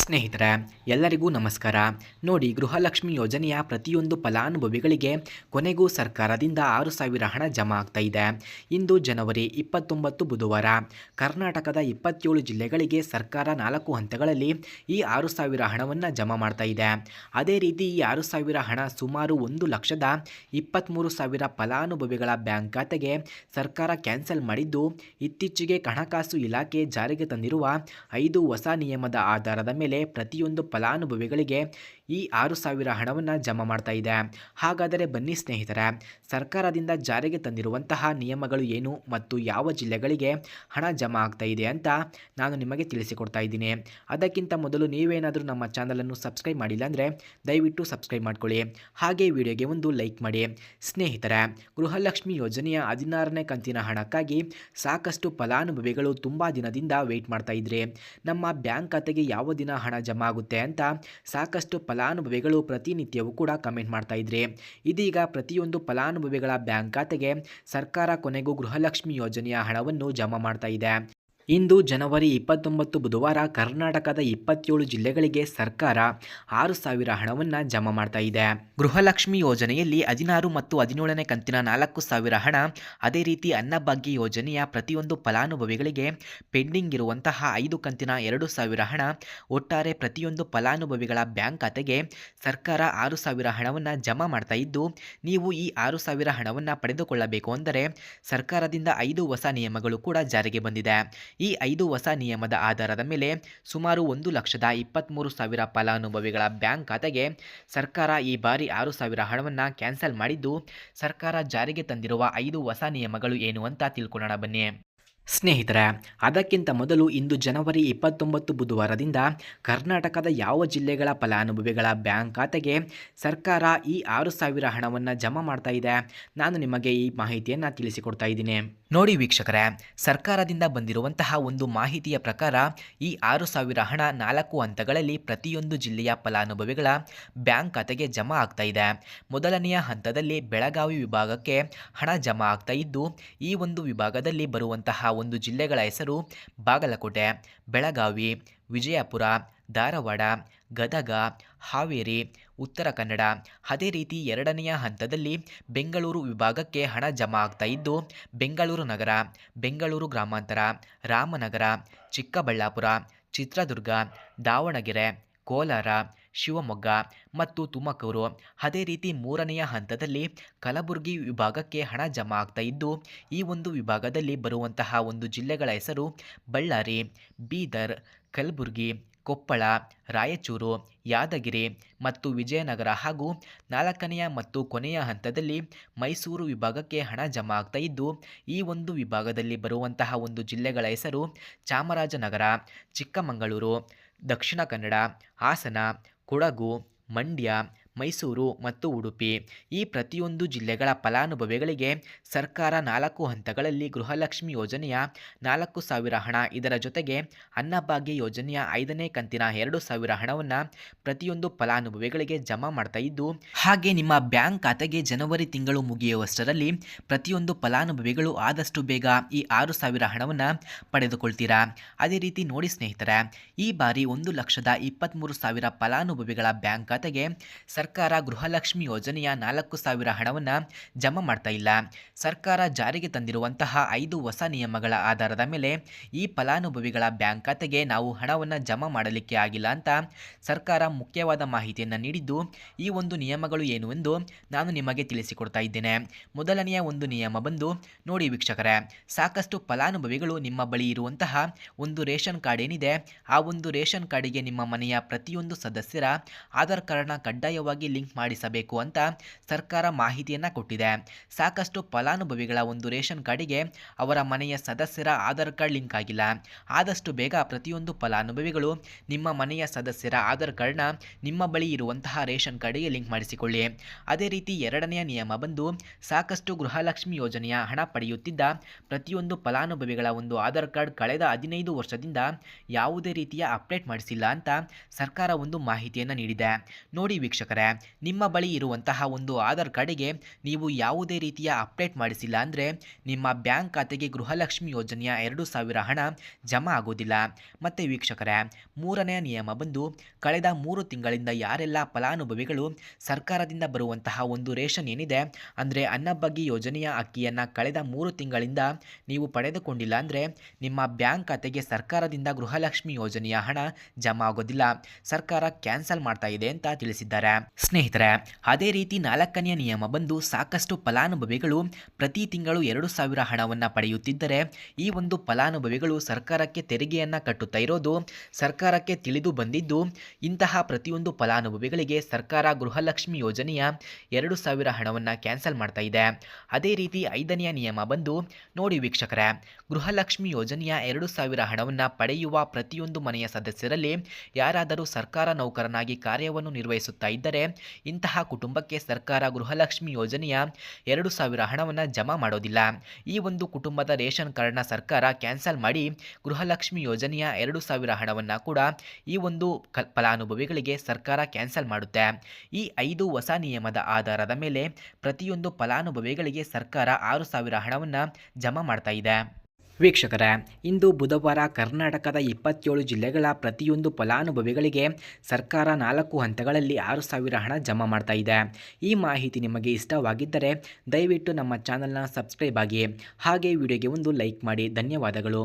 ಸ್ನೇಹಿತರೆ, ಎಲ್ಲರಿಗೂ ನಮಸ್ಕಾರ. ನೋಡಿ, ಗೃಹಲಕ್ಷ್ಮಿ ಯೋಜನೆಯ ಪ್ರತಿಯೊಂದು ಫಲಾನುಭವಿಗಳಿಗೆ ಕೊನೆಗೂ ಸರ್ಕಾರದಿಂದ ಆರು ಸಾವಿರ ಹಣ ಜಮಾ ಆಗ್ತಾ ಇದೆ. ಇಂದು ಜನವರಿ ಇಪ್ಪತ್ತೊಂಬತ್ತು ಬುಧವಾರ. ಕರ್ನಾಟಕದ ಇಪ್ಪತ್ತೇಳು ಜಿಲ್ಲೆಗಳಿಗೆ ಸರ್ಕಾರ ನಾಲ್ಕು ಹಂತಗಳಲ್ಲಿ ಈ ಆರು ಸಾವಿರ ಹಣವನ್ನು ಜಮಾ ಮಾಡ್ತಾ ಇದೆ. ಅದೇ ರೀತಿ ಈ ಆರು ಸಾವಿರ ಹಣ ಸುಮಾರು ಒಂದು ಲಕ್ಷದ ಇಪ್ಪತ್ತ್ಮೂರು ಸಾವಿರ ಫಲಾನುಭವಿಗಳ ಬ್ಯಾಂಕ್ ಖಾತೆಗೆ ಸರ್ಕಾರ ಕ್ಯಾನ್ಸಲ್ ಮಾಡಿದ್ದು, ಇತ್ತೀಚೆಗೆ ಹಣಕಾಸು ಇಲಾಖೆ ಜಾರಿಗೆ ತಂದಿರುವ ಐದು ಹೊಸ ನಿಯಮದ ಆಧಾರದ ಮೇಲೆ ಪ್ರತಿಯೊಂದು ಫಲಾನುಭವಿಗಳಿಗೆ ಈ ಆರು ಸಾವಿರ ಹಣವನ್ನು ಜಮಾ ಮಾಡ್ತಾ ಇದೆ. ಹಾಗಾದರೆ ಬನ್ನಿ ಸ್ನೇಹಿತರೆ, ಸರ್ಕಾರದಿಂದ ಜಾರಿಗೆ ತಂದಿರುವಂತಹ ನಿಯಮಗಳು ಏನು ಮತ್ತು ಯಾವ ಜಿಲ್ಲೆಗಳಿಗೆ ಹಣ ಜಮಾ ಆಗ್ತಾ ಇದೆ ಅಂತ ನಾನು ನಿಮಗೆ ತಿಳಿಸಿಕೊಡ್ತಾ ಇದ್ದೀನಿ. ಅದಕ್ಕಿಂತ ಮೊದಲು ನೀವೇನಾದರೂ ನಮ್ಮ ಚಾನಲನ್ನು ಸಬ್ಸ್ಕ್ರೈಬ್ ಮಾಡಿಲ್ಲ ಅಂದರೆ ದಯವಿಟ್ಟು ಸಬ್ಸ್ಕ್ರೈಬ್ ಮಾಡ್ಕೊಳ್ಳಿ. ಹಾಗೆ ವಿಡಿಯೋಗೆ ಒಂದು ಲೈಕ್ ಮಾಡಿ. ಸ್ನೇಹಿತರೆ, ಗೃಹಲಕ್ಷ್ಮಿ ಯೋಜನೆಯ ಹದಿನಾರನೇ ಕಂತಿನ ಹಣಕ್ಕಾಗಿ ಸಾಕಷ್ಟು ಫಲಾನುಭವಿಗಳು ತುಂಬ ದಿನದಿಂದ ವೆಯ್ಟ್ ಮಾಡ್ತಾ ಇದ್ರಿ, ನಮ್ಮ ಬ್ಯಾಂಕ್ ಖಾತೆಗೆ ಯಾವ ದಿನ ಹಣ ಜಮಾ ಆಗುತ್ತೆ ಅಂತ ಸಾಕಷ್ಟು ಫಲಾನುಭವಿಗಳು ಪ್ರತಿನಿತ್ಯವೂ ಕೂಡ ಕಮೆಂಟ್ ಮಾಡ್ತಾ ಇದ್ರಿ. ಇದೀಗ ಪ್ರತಿಯೊಂದು ಫಲಾನುಭವಿಗಳ ಬ್ಯಾಂಕ್ ಖಾತೆಗೆ ಸರ್ಕಾರ ಕೊನೆಗೂ ಗೃಹಲಕ್ಷ್ಮಿ ಯೋಜನೆಯ ಹಣವನ್ನು ಜಮಾ ಮಾಡ್ತಾ ಇದೆ. ಇಂದು ಜನವರಿ ಇಪ್ಪತ್ತೊಂಬತ್ತು ಬುಧವಾರ ಕರ್ನಾಟಕದ ಇಪ್ಪತ್ತೇಳು ಜಿಲ್ಲೆಗಳಿಗೆ ಸರ್ಕಾರ ಆರು ಸಾವಿರ ಹಣವನ್ನು ಜಮಾ ಮಾಡ್ತಾ ಇದೆ. ಗೃಹಲಕ್ಷ್ಮಿ ಯೋಜನೆಯಲ್ಲಿ ಹದಿನಾರು ಮತ್ತು ಹದಿನೇಳನೇ ಕಂತಿನ ನಾಲ್ಕು ಸಾವಿರ ಹಣ ಅದೇ ರೀತಿ ಅನ್ನಭಾಗ್ಯ ಯೋಜನೆಯ ಪ್ರತಿಯೊಂದು ಫಲಾನುಭವಿಗಳಿಗೆ ಪೆಂಡಿಂಗ್ ಇರುವಂತಹ ಐದು ಕಂತಿನ ಎರಡು ಸಾವಿರ ಹಣ ಒಟ್ಟಾರೆ ಪ್ರತಿಯೊಂದು ಫಲಾನುಭವಿಗಳ ಬ್ಯಾಂಕ್ ಖಾತೆಗೆ ಸರ್ಕಾರ ಆರು ಸಾವಿರ ಹಣವನ್ನು ಜಮಾ ಮಾಡ್ತಾ ಇದ್ದು, ನೀವು ಈ ಆರು ಸಾವಿರ ಹಣವನ್ನು ಪಡೆದುಕೊಳ್ಳಬೇಕು ಅಂದರೆ ಸರ್ಕಾರದಿಂದ ಐದು ಹೊಸ ನಿಯಮಗಳು ಕೂಡ ಜಾರಿಗೆ ಬಂದಿದೆ. ಈ ಐದು ಹೊಸ ನಿಯಮದ ಆಧಾರದ ಮೇಲೆ ಸುಮಾರು ಒಂದು ಲಕ್ಷದ ಇಪ್ಪತ್ತ್ಮೂರು ಸಾವಿರ ಫಲಾನುಭವಿಗಳ ಬ್ಯಾಂಕ್ ಖಾತೆಗೆ ಸರ್ಕಾರ ಈ ಬಾರಿ ಆರು ಸಾವಿರ ಹಣವನ್ನು ಕ್ಯಾನ್ಸಲ್ ಮಾಡಿದ್ದು, ಸರ್ಕಾರ ಜಾರಿಗೆ ತಂದಿರುವ ಐದು ಹೊಸ ನಿಯಮಗಳು ಏನು ಅಂತ ತಿಳ್ಕೊಳ್ಳೋಣ ಬನ್ನಿ. ಸ್ನೇಹಿತರೆ, ಅದಕ್ಕಿಂತ ಮೊದಲು ಇಂದು ಜನವರಿ ಇಪ್ಪತ್ತೊಂಬತ್ತು ಬುಧವಾರದಿಂದ ಕರ್ನಾಟಕದ ಯಾವ ಜಿಲ್ಲೆಗಳ ಫಲಾನುಭವಿಗಳ ಬ್ಯಾಂಕ್ ಖಾತೆಗೆ ಸರ್ಕಾರ ಈ ಆರು ಸಾವಿರ ಹಣವನ್ನು ಜಮಾ ಮಾಡ್ತಾ ಇದೆ, ನಾನು ನಿಮಗೆ ಈ ಮಾಹಿತಿಯನ್ನು ತಿಳಿಸಿಕೊಡ್ತಾ ಇದ್ದೀನಿ. ನೋಡಿ ವೀಕ್ಷಕರೇ, ಸರ್ಕಾರದಿಂದ ಬಂದಿರುವಂತಹ ಒಂದು ಮಾಹಿತಿಯ ಪ್ರಕಾರ ಈ ಆರು ಸಾವಿರ ಹಣ ನಾಲ್ಕು ಹಂತಗಳಲ್ಲಿ ಪ್ರತಿಯೊಂದು ಜಿಲ್ಲೆಯ ಫಲಾನುಭವಿಗಳ ಬ್ಯಾಂಕ್ ಖಾತೆಗೆ ಜಮಾ ಆಗ್ತಾ ಇದೆ. ಮೊದಲನೆಯ ಹಂತದಲ್ಲಿ ಬೆಳಗಾವಿ ವಿಭಾಗಕ್ಕೆ ಹಣ ಜಮಾ ಆಗ್ತಾ ಇದ್ದು, ಈ ಒಂದು ವಿಭಾಗದಲ್ಲಿ ಬರುವಂತಹ ಒಂದು ಜಿಲ್ಲೆಗಳ ಹೆಸರು ಬಾಗಲಕೋಟೆ, ಬೆಳಗಾವಿ, ವಿಜಯಪುರ, ಧಾರವಾಡ, ಗದಗ, ಹಾವೇರಿ ಉತ್ತರ ಕನ್ನಡ. ಅದೇ ರೀತಿ ಎರಡನೆಯ ಹಂತದಲ್ಲಿ ಬೆಂಗಳೂರು ವಿಭಾಗಕ್ಕೆ ಹಣ ಜಮಾ ಆಗ್ತಾ ಇದ್ದು, ಬೆಂಗಳೂರು ನಗರ, ಬೆಂಗಳೂರು ಗ್ರಾಮಾಂತರ, ರಾಮನಗರ, ಚಿಕ್ಕಬಳ್ಳಾಪುರ, ಚಿತ್ರದುರ್ಗ, ದಾವಣಗೆರೆ, ಕೋಲಾರ, ಶಿವಮೊಗ್ಗ ಮತ್ತು ತುಮಕೂರು. ಅದೇ ರೀತಿ ಮೂರನೆಯ ಹಂತದಲ್ಲಿ ಕಲಬುರಗಿ ವಿಭಾಗಕ್ಕೆ ಹಣ ಜಮಾ ಆಗ್ತಾ ಇದ್ದು, ಈ ಒಂದು ವಿಭಾಗದಲ್ಲಿ ಬರುವಂತಹ ಒಂದು ಜಿಲ್ಲೆಗಳ ಹೆಸರು ಬಳ್ಳಾರಿ, ಬೀದರ್, ಕಲಬುರಗಿ ಕೊಪ್ಪಳ, ರಾಯಚೂರು, ಯಾದಗಿರಿ ಮತ್ತು ವಿಜಯನಗರ ಹಾಗೂ ನಾಲ್ಕನೆಯ ಮತ್ತು ಕೊನೆಯ ಹಂತದಲ್ಲಿ ಮೈಸೂರು ವಿಭಾಗಕ್ಕೆ ಹಣ ಜಮಾ ಆಗ್ತಾ ಇದ್ದು, ಈ ಒಂದು ವಿಭಾಗದಲ್ಲಿ ಬರುವಂತಹ ಒಂದು ಜಿಲ್ಲೆಗಳ ಹೆಸರು ಚಾಮರಾಜನಗರ, ಚಿಕ್ಕಮಗಳೂರು, ದಕ್ಷಿಣ ಕನ್ನಡ, ಹಾಸನ, ಕೊಡಗು, ಮಂಡ್ಯ ಮೈಸೂರು ಮತ್ತು ಉಡುಪಿ. ಈ ಪ್ರತಿಯೊಂದು ಜಿಲ್ಲೆಗಳ ಫಲಾನುಭವಿಗಳಿಗೆ ಸರ್ಕಾರ ನಾಲ್ಕು ಹಂತಗಳಲ್ಲಿ ಗೃಹಲಕ್ಷ್ಮಿ ಯೋಜನೆಯ ನಾಲ್ಕು ಸಾವಿರ ಹಣ. ಇದರ ಜೊತೆಗೆ ಅನ್ನಭಾಗ್ಯ ಯೋಜನೆಯ ಐದನೇ ಕಂತಿನ ಎರಡು ಸಾವಿರ ಹಣವನ್ನು ಪ್ರತಿಯೊಂದು ಫಲಾನುಭವಿಗಳಿಗೆ ಜಮಾ ಮಾಡ್ತಾ ಇದ್ದು, ಹಾಗೆ ನಿಮ್ಮ ಬ್ಯಾಂಕ್ ಖಾತೆಗೆ ಜನವರಿ ತಿಂಗಳು ಮುಗಿಯುವಷ್ಟರಲ್ಲಿ ಪ್ರತಿಯೊಂದು ಫಲಾನುಭವಿಗಳು ಆದಷ್ಟು ಬೇಗ ಈ ಆರು ಸಾವಿರ ಹಣವನ್ನು ಪಡೆದುಕೊಳ್ತೀರಾ? ಅದೇ ರೀತಿ ನೋಡಿ ಸ್ನೇಹಿತರೆ, ಈ ಬಾರಿ ಒಂದು ಲಕ್ಷದ ಇಪ್ಪತ್ತ್ಮೂರು ಸಾವಿರ ಫಲಾನುಭವಿಗಳ ಬ್ಯಾಂಕ್ ಖಾತೆಗೆ ಸರ್ಕಾರ ಗೃಹಲಕ್ಷ್ಮಿ ಯೋಜನೆಯ ನಾಲ್ಕು ಸಾವಿರ ಹಣವನ್ನು ಜಮಾ ಮಾಡ್ತಾ ಇಲ್ಲ. ಸರ್ಕಾರ ಜಾರಿಗೆ ತಂದಿರುವಂತಹ ಐದು ಹೊಸ ನಿಯಮಗಳ ಆಧಾರದ ಮೇಲೆ ಈ ಫಲಾನುಭವಿಗಳ ಬ್ಯಾಂಕ್ ಖಾತೆಗೆ ನಾವು ಹಣವನ್ನು ಜಮಾ ಮಾಡಲಿಕ್ಕೆ ಆಗಿಲ್ಲ ಅಂತ ಸರ್ಕಾರ ಮುಖ್ಯವಾದ ಮಾಹಿತಿಯನ್ನು ನೀಡಿದ್ದು, ಈ ಒಂದು ನಿಯಮಗಳು ಏನು ಎಂದು ನಾನು ನಿಮಗೆ ತಿಳಿಸಿಕೊಡ್ತಾ ಇದ್ದೇನೆ. ಮೊದಲನೆಯ ಒಂದು ನಿಯಮ ಬಂದು, ನೋಡಿ ವೀಕ್ಷಕರೇ, ಸಾಕಷ್ಟು ಫಲಾನುಭವಿಗಳು ನಿಮ್ಮ ಬಳಿ ಇರುವಂತಹ ಒಂದು ರೇಷನ್ ಕಾರ್ಡ್ ಏನಿದೆ, ಆ ಒಂದು ರೇಷನ್ ಕಾರ್ಡಿಗೆ ನಿಮ್ಮ ಮನೆಯ ಪ್ರತಿಯೊಂದು ಸದಸ್ಯರ ಆಧಾರ್ ಕಾರ್ಡ್ನ ಕಡ್ಡಾಯವಾಗಿ ಲಿಂಕ್ ಮಾಡಿಸಬೇಕು ಅಂತ ಸರ್ಕಾರ ಮಾಹಿತಿಯನ್ನು ಕೊಟ್ಟಿದೆ. ಸಾಕಷ್ಟು ಫಲಾನುಭವಿಗಳ ಒಂದು ರೇಷನ್ ಕಾರ್ಡಿಗೆ ಅವರ ಮನೆಯ ಸದಸ್ಯರ ಆಧಾರ್ ಕಾರ್ಡ್ ಲಿಂಕ್ ಆಗಿಲ್ಲ. ಆದಷ್ಟು ಬೇಗ ಪ್ರತಿಯೊಂದು ಫಲಾನುಭವಿಗಳು ನಿಮ್ಮ ಮನೆಯ ಸದಸ್ಯರ ಆಧಾರ್ ಕಾರ್ಡ್ನ ನಿಮ್ಮ ಬಳಿ ಇರುವಂತಹ ರೇಷನ್ ಕಾರ್ಡಿಗೆ ಲಿಂಕ್ ಮಾಡಿಸಿಕೊಳ್ಳಿ. ಅದೇ ರೀತಿ ಎರಡನೆಯ ನಿಯಮ ಬಂದು ಸಾಕಷ್ಟು ಗೃಹಲಕ್ಷ್ಮಿ ಯೋಜನೆಯ ಹಣ ಪಡೆಯುತ್ತಿದ್ದ ಪ್ರತಿಯೊಂದು ಫಲಾನುಭವಿಗಳ ಒಂದು ಆಧಾರ್ ಕಾರ್ಡ್ ಕಳೆದ ಹದಿನೈದು ವರ್ಷದಿಂದ ಯಾವುದೇ ರೀತಿಯ ಅಪ್ಡೇಟ್ ಮಾಡಿಸಿಲ್ಲ ಅಂತ ಸರ್ಕಾರ ಒಂದು ಮಾಹಿತಿಯನ್ನು ನೀಡಿದೆ. ನೋಡಿ ವೀಕ್ಷಕರೇ ವೀಕ್ಷಕರೇ ನಿಮ್ಮ ಬಳಿ ಇರುವಂತಹ ಒಂದು ಆಧಾರ್ ಕಾರ್ಡಿಗೆ ನೀವು ಯಾವುದೇ ರೀತಿಯ ಅಪ್ಡೇಟ್ ಮಾಡಿಸಿಲ್ಲ ಅಂದರೆ ನಿಮ್ಮ ಬ್ಯಾಂಕ್ ಖಾತೆಗೆ ಗೃಹಲಕ್ಷ್ಮಿ ಯೋಜನೆಯ ಎರಡು ಸಾವಿರ ಹಣ ಜಮಾ ಆಗೋದಿಲ್ಲ. ಮತ್ತು ವೀಕ್ಷಕರೇ ಮೂರನೆಯ ನಿಯಮ ಬಂದು ಕಳೆದ ಮೂರು ತಿಂಗಳಿಂದ ಯಾರೆಲ್ಲ ಫಲಾನುಭವಿಗಳು ಸರ್ಕಾರದಿಂದ ಬರುವಂತಹ ಒಂದು ರೇಷನ್ ಏನಿದೆ ಅಂದರೆ ಅನ್ನಭಾಗ್ಯ ಯೋಜನೆಯ ಅಕ್ಕಿಯನ್ನು ಕಳೆದ ಮೂರು ತಿಂಗಳಿಂದ ನೀವು ಪಡೆದುಕೊಂಡಿಲ್ಲ ಅಂದರೆ ನಿಮ್ಮ ಬ್ಯಾಂಕ್ ಖಾತೆಗೆ ಸರ್ಕಾರದಿಂದ ಗೃಹಲಕ್ಷ್ಮಿ ಯೋಜನೆಯ ಹಣ ಜಮಾ ಆಗೋದಿಲ್ಲ. ಸರ್ಕಾರ ಕ್ಯಾನ್ಸಲ್ ಮಾಡ್ತಾ ಇದೆ ಅಂತ ತಿಳಿಸಿದ್ದಾರೆ. ಸ್ನೇಹಿತರೆ, ಅದೇ ರೀತಿ ನಾಲ್ಕನೆಯ ನಿಯಮ ಬಂದು ಸಾಕಷ್ಟು ಫಲಾನುಭವಿಗಳು ಪ್ರತಿ ತಿಂಗಳು ಎರಡು ಸಾವಿರ ಹಣವನ್ನು ಪಡೆಯುತ್ತಿದ್ದರೆ, ಈ ಒಂದು ಫಲಾನುಭವಿಗಳು ಸರ್ಕಾರಕ್ಕೆ ತೆರಿಗೆಯನ್ನು ಕಟ್ಟುತ್ತಾ ಇರೋದು, ಸರ್ಕಾರಕ್ಕೆ ತಿಳಿದು ಬಂದಿದ್ದು, ಇಂತಹ ಪ್ರತಿಯೊಂದು ಫಲಾನುಭವಿಗಳಿಗೆ ಸರ್ಕಾರ ಗೃಹಲಕ್ಷ್ಮಿ ಯೋಜನೆಯ ಎರಡು ಸಾವಿರ ಹಣವನ್ನು ಕ್ಯಾನ್ಸಲ್ ಮಾಡ್ತಾ ಇದೆ. ಅದೇ ರೀತಿ ಐದನೆಯ ನಿಯಮ ಬಂದು, ನೋಡಿ ವೀಕ್ಷಕರೇ, ಗೃಹಲಕ್ಷ್ಮಿ ಯೋಜನೆಯ ಎರಡು ಸಾವಿರ ಹಣವನ್ನು ಪಡೆಯುವ ಪ್ರತಿಯೊಂದು ಮನೆಯ ಸದಸ್ಯರಲ್ಲಿ ಯಾರಾದರೂ ಸರ್ಕಾರ ನೌಕರನಾಗಿ ಕಾರ್ಯವನ್ನು ನಿರ್ವಹಿಸುತ್ತಾ ಇದ್ದರೆ ಇಂತಹ ಕುಟುಂಬಕ್ಕೆ ಸರ್ಕಾರ ಗೃಹಲಕ್ಷ್ಮಿ ಯೋಜನೆಯ ಎರಡು ಸಾವಿರ ಹಣವನ್ನು ಜಮಾ ಮಾಡೋದಿಲ್ಲ. ಈ ಒಂದು ಕುಟುಂಬದ ರೇಷನ್ ಕಾರ್ಡ್ನ ಸರ್ಕಾರ ಕ್ಯಾನ್ಸಲ್ ಮಾಡಿ ಗೃಹಲಕ್ಷ್ಮಿ ಯೋಜನೆಯ ಎರಡು ಸಾವಿರ ಹಣವನ್ನು ಕೂಡ ಈ ಒಂದು ಫಲಾನುಭವಿಗಳಿಗೆ ಸರ್ಕಾರ ಕ್ಯಾನ್ಸಲ್ ಮಾಡುತ್ತೆ. ಈ ಐದು ಹೊಸ ನಿಯಮದ ಆಧಾರದ ಮೇಲೆ ಪ್ರತಿಯೊಂದು ಫಲಾನುಭವಿಗಳಿಗೆ ಸರ್ಕಾರ ಆರು ಸಾವಿರ ಹಣವನ್ನು ಜಮಾ ಮಾಡ್ತಾ ಇದೆ. ವೀಕ್ಷಕರೇ, ಇಂದು ಬುಧವಾರ ಕರ್ನಾಟಕದ ಇಪ್ಪತ್ತೇಳು ಜಿಲ್ಲೆಗಳ ಪ್ರತಿಯೊಂದು ಫಲಾನುಭವಿಗಳಿಗೆ ಸರ್ಕಾರ ನಾಲ್ಕು ಹಂತಗಳಲ್ಲಿ ಆರು ಸಾವಿರ ಹಣ ಜಮಾ ಮಾಡ್ತಾ ಇದೆ. ಈ ಮಾಹಿತಿ ನಿಮಗೆ ಇಷ್ಟವಾಗಿದ್ದರೆ ದಯವಿಟ್ಟು ನಮ್ಮ ಚಾನಲ್ನ ಸಬ್ಸ್ಕ್ರೈಬ್ ಆಗಿ, ಹಾಗೆ ವಿಡಿಯೋಗೆ ಒಂದು ಲೈಕ್ ಮಾಡಿ. ಧನ್ಯವಾದಗಳು.